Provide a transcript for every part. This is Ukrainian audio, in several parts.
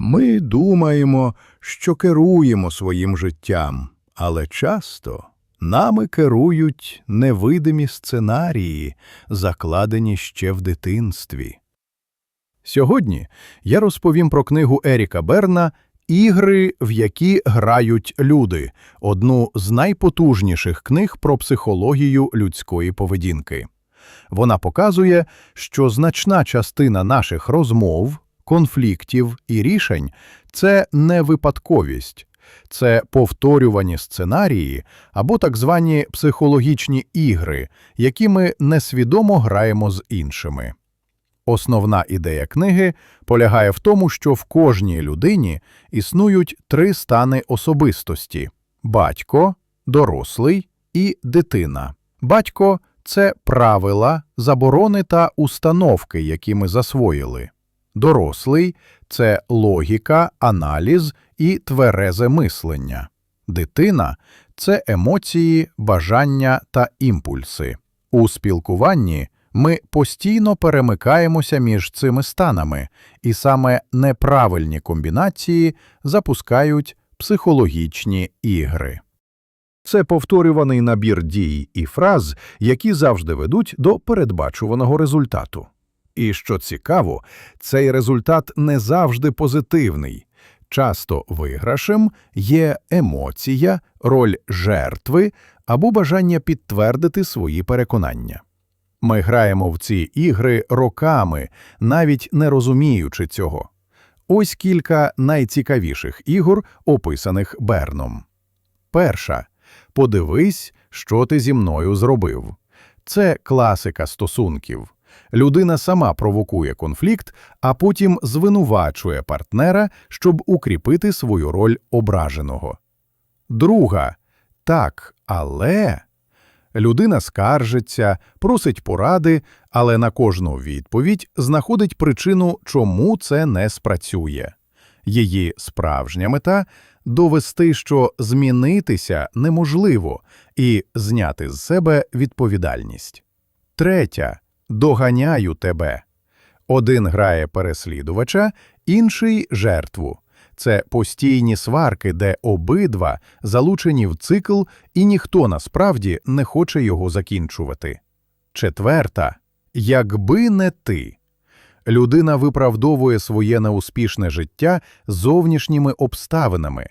Ми думаємо, що керуємо своїм життям, але часто нами керують невидимі сценарії, закладені ще в дитинстві. Сьогодні я розповім про книгу Еріка Берна Ігри, в які грають люди, одну з найпотужніших книг про психологію людської поведінки. Вона показує, що значна частина наших розмов, конфліктів і рішень це не випадковість, це повторювані сценарії або так звані психологічні ігри, які ми несвідомо граємо з іншими. Основна ідея книги полягає в тому, що в кожній людині існують три стани особистості – батько, дорослий і дитина. Батько – це правила, заборони та установки, які ми засвоїли. Дорослий – це логіка, аналіз і тверезе мислення. Дитина – це емоції, бажання та імпульси. У спілкуванні ми постійно перемикаємося між цими станами, і саме неправильні комбінації запускають психологічні ігри. Це повторюваний набір дій і фраз, які завжди ведуть до передбачуваного результату. І що цікаво, цей результат не завжди позитивний. Часто виграшем є емоція, роль жертви або бажання підтвердити свої переконання. Ми граємо в ці ігри роками, навіть не розуміючи цього. Ось кілька найцікавіших ігор, описаних Берном. Перша. Подивись, що ти зі мною зробив. Це класика стосунків. Людина сама провокує конфлікт, а потім звинувачує партнера, щоб укріпити свою роль ображеного. Друга. Так, але... Людина скаржиться, просить поради, але на кожну відповідь знаходить причину, чому це не спрацює. Її справжня мета – довести, що змінитися неможливо, і зняти з себе відповідальність. Третя – доганяю тебе. Один грає переслідувача, інший – жертву. Це постійні сварки, де обидва залучені в цикл, і ніхто насправді не хоче його закінчувати. Четверта. Якби не ти. Людина виправдовує своє неуспішне життя зовнішніми обставинами.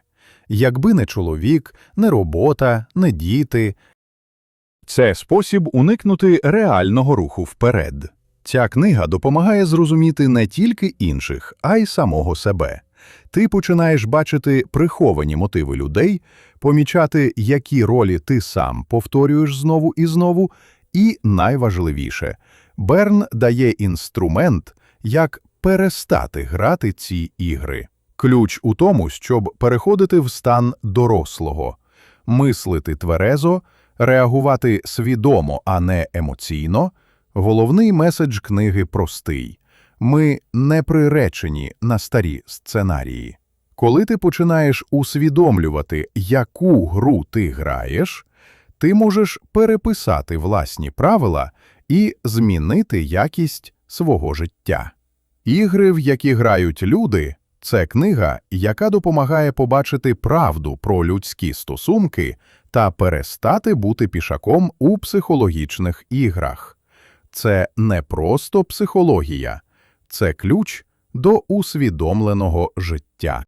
Якби не чоловік, не робота, не діти. Це спосіб уникнути реального руху вперед. Ця книга допомагає зрозуміти не тільки інших, а й самого себе. Ти починаєш бачити приховані мотиви людей, помічати, які ролі ти сам повторюєш знову і знову, і найважливіше, Берн дає інструмент, як перестати грати ці ігри. Ключ у тому, щоб переходити в стан дорослого, мислити тверезо, реагувати свідомо, а не емоційно. Головний меседж книги простий. Ми не приречені на старі сценарії. Коли ти починаєш усвідомлювати, яку гру ти граєш, ти можеш переписати власні правила і змінити якість свого життя. Ігри, в які грають люди, це книга, яка допомагає побачити правду про людські стосунки та перестати бути пішаком у психологічних іграх. Це не просто психологія, це ключ до усвідомленого життя.